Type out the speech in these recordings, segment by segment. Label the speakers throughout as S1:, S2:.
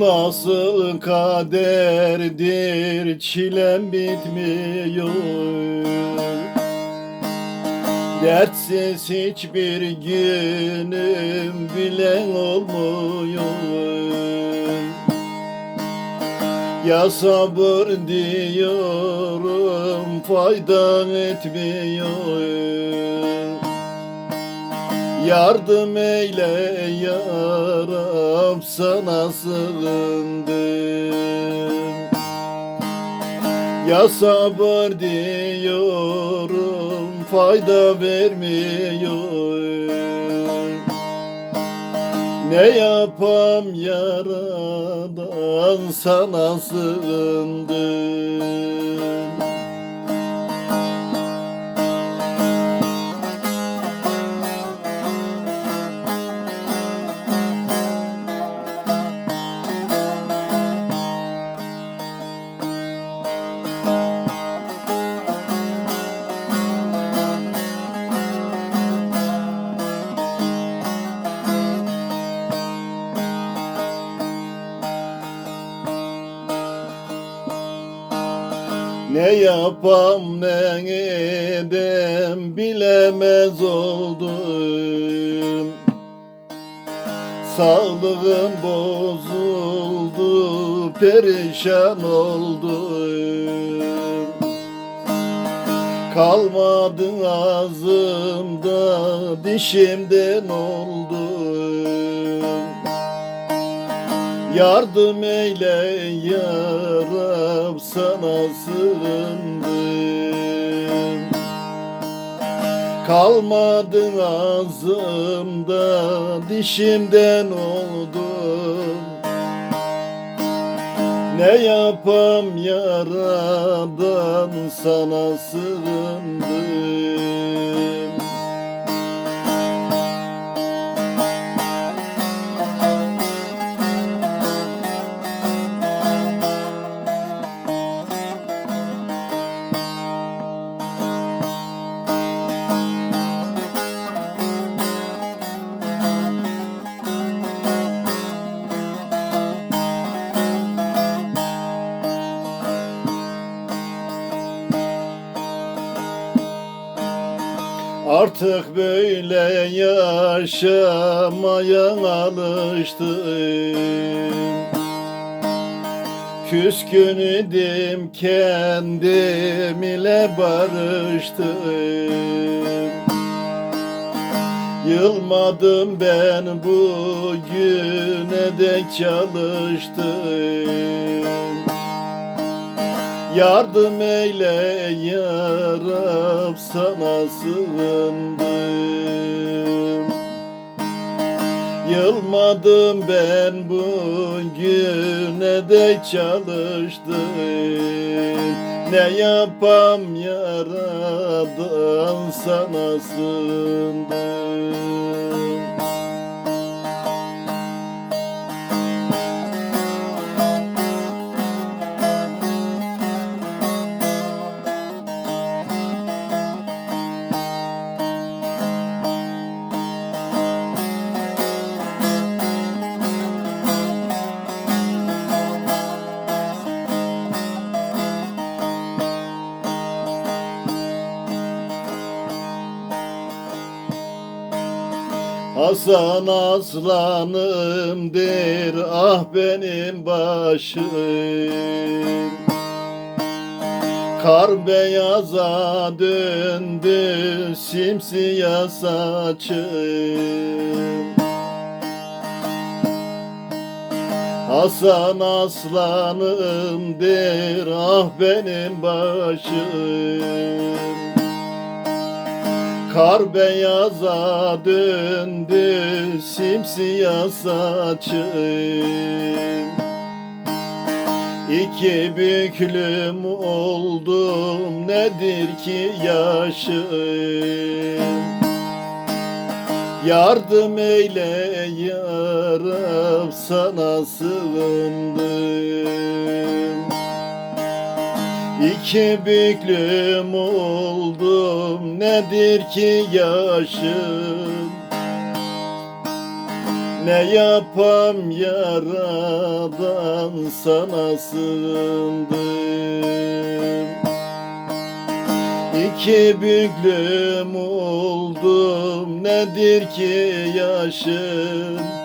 S1: nasıl kaderdir çilem bitmiyor. Dertsiz hiçbir günüm bile olmuyor. Ya sabır diyorum fayda etmiyor Yardım eyle ya Rab sana sığındım. Ya sabır diyorum fayda vermiyor Ne yapam yaradan sana sığındım Ne yapam ne edem bilemez oldum. Sağlığım bozuldu perişan oldum. Kalmadı ağzımda dişimden oldum Yardım eyle ya Rab sana sığındım. Kalmadı ağzımda dişimden oldum. Ne yapam yaradan sana sığındım Artık böyle yaşamaya alıştım. Küskün idim kendim ile barıştım. Yılmadım ben bugüne dek çalıştım Yardım eyle ya sana sığındım. Yılmadım ben bugüne de çalıştım. Ne yapam yaradan sana sığındım Hasan aslanımdır ah benim başım. Kar beyaza döndü simsiyah saçım. Hasan aslanımdır ah benim başım Kar beyaza döndü simsiyah saçım. İki büklüm oldum nedir ki yaşım? Yardım eyle ya Rab sana sığındım İki büklüm oldum nedir ki yaşım? Ne yapam yaradan sana sığındım? İki büklüm oldum nedir ki yaşım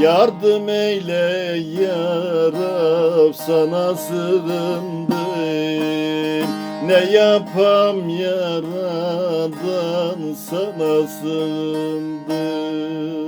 S1: Yardım eyle ya sana sığındım. Ne yapam yaradan sana sığındım